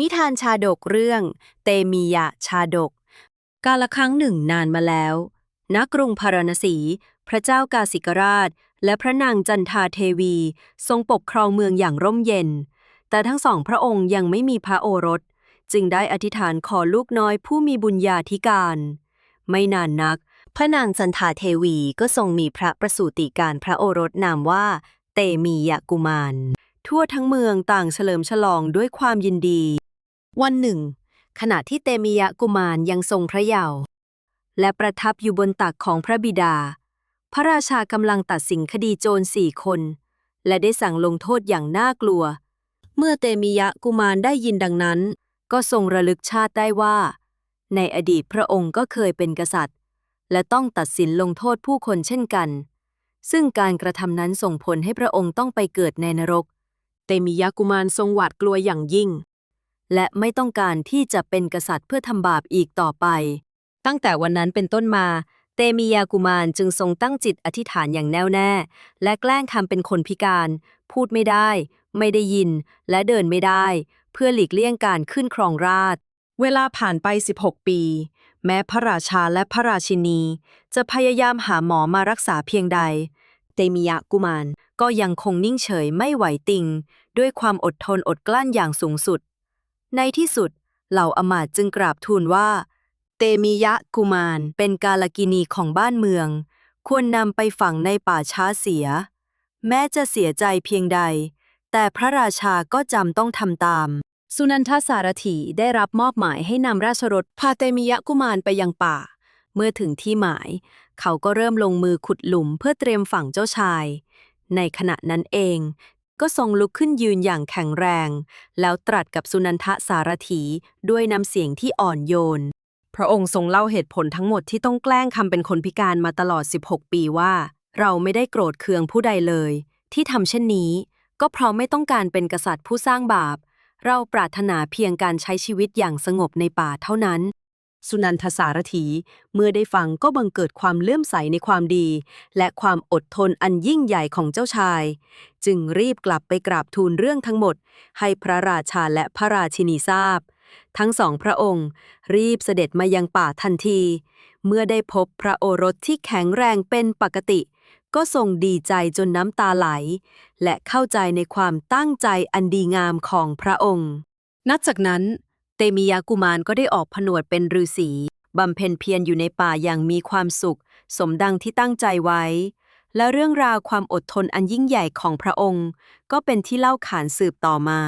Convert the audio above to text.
นิทานชาดกเรื่อง เตมียะชาดก กาลครั้งหนึ่งนานมาแล้ว ณ กรุงพาราณสี พระเจ้ากาสิกราช และพระนางจันทาเทวี ทรงปกครองเมืองอย่างร่มเย็น แต่ทั้งสองพระองค์ยังไม่มีพระโอรส จึงได้อธิษฐานขอลูกน้อยผู้มีบุญญาธิการ ไม่นานนัก พระนางจันทาเทวีก็ทรงมีพระประสูติการพระโอรสนามว่า เตมียะกุมาร ทั่วทั้งเมืองต่างเฉลิมฉลองด้วยความยินดี วันหนึ่ง ขณะที่เตมียะกุมารยังทรงพระเยาว์และประทับอยู่บนตักของพระบิดา พระราชากำลังตัดสินคดีโจรสี่คน และได้สั่งลงโทษอย่างน่ากลัว เมื่อเตมียะกุมารได้ยินดังนั้น ก็ทรงระลึกชาติได้ว่า ในอดีตพระองค์ก็เคยเป็นกษัตริย์ และต้องตัดสินลงโทษผู้คนเช่นกัน ซึ่งการกระทำนั้นส่งผลให้พระองค์ต้องไปเกิดในนรก เตมียะกุมารทรงหวาดกลัวอย่างยิ่ง และไม่ต้องการที่จะเป็นกษัตริย์เพื่อทำบาปอีกต่อไป ตั้งแต่วันนั้นเป็นต้นมา เตมียากุมารจึงทรงตั้งจิตอธิษฐานอย่างแน่วแน่ และแกล้งทำเป็นคนพิการ พูดไม่ได้ ไม่ได้ยิน และเดินไม่ได้ เพื่อหลีกเลี่ยงการขึ้นครองราชเวลาผ่านไป 16 ปี แม้พระราชาและพระราชินี จะพยายามหาหมอมารักษาเพียงใด เตมียะกุมารก็ยังคงนิ่งเฉยไม่ไหวติง ด้วยความอดทนอดกลั้นอย่างสูงสุด ในที่สุด เหล่าอมาตจึงกราบทูลว่า เตมียะกุมารเป็นกาลกินีของบ้านเมือง ควรนำไปฝังในป่าช้าเสีย แม้จะเสียใจเพียงใด แต่พระราชาก็จำต้องทำตาม สุนันทสารถีได้รับมอบหมายให้นำราชรถพาเตมียะกุมารไปยังป่า เมื่อถึงที่หมาย เขาก็เริ่มลงมือขุดหลุมเพื่อเตรียมฝังเจ้าชาย ในขณะนั้นเอง ก็ทรงลุกขึ้นยืนอย่างแข็งแรง แล้วตรัสกับสุนันทสารถีด้วยน้ำเสียงที่อ่อนโยน พระองค์ทรงเล่าเหตุผลทั้งหมดที่ต้องแกล้งคำเป็นคนพิการมาตลอด 16 ปีว่า เราไม่ได้โกรธเคืองผู้ใดเลย ที่ทำเช่นนี้ ก็เพราะไม่ต้องการเป็นกษัตริย์ผู้สร้างบาป เราปรารถนาเพียงการใช้ชีวิตอย่างสงบในป่าเท่านั้น สุนันทสารถี เมื่อได้ฟังก็บังเกิดความเลื่อมใสในความดี และความอดทนอันยิ่งใหญ่ของเจ้าชาย จึงรีบกลับไปกราบทูลเรื่องทั้งหมด ให้พระราชาและพระราชินีทราบ ทั้งสองพระองค์ รีบเสด็จมายังป่าทันที เมื่อได้พบพระโอรสที่แข็งแรงเป็นปกติ ก็ทรงดีใจจนน้ำตาไหล และเข้าใจในความตั้งใจอันดีงามของพระองค์ นับจากนั้น มียากุมารก็ได้ออกผนวดเป็นฤาษีบำเพ็ญเพียรอยู่ในป่าอย่างมีความสุข สมดังที่ตั้งใจไว้ และเรื่องราวความอดทนอันยิ่งใหญ่ของพระองค์ ก็เป็นที่เล่าขานสืบต่อมา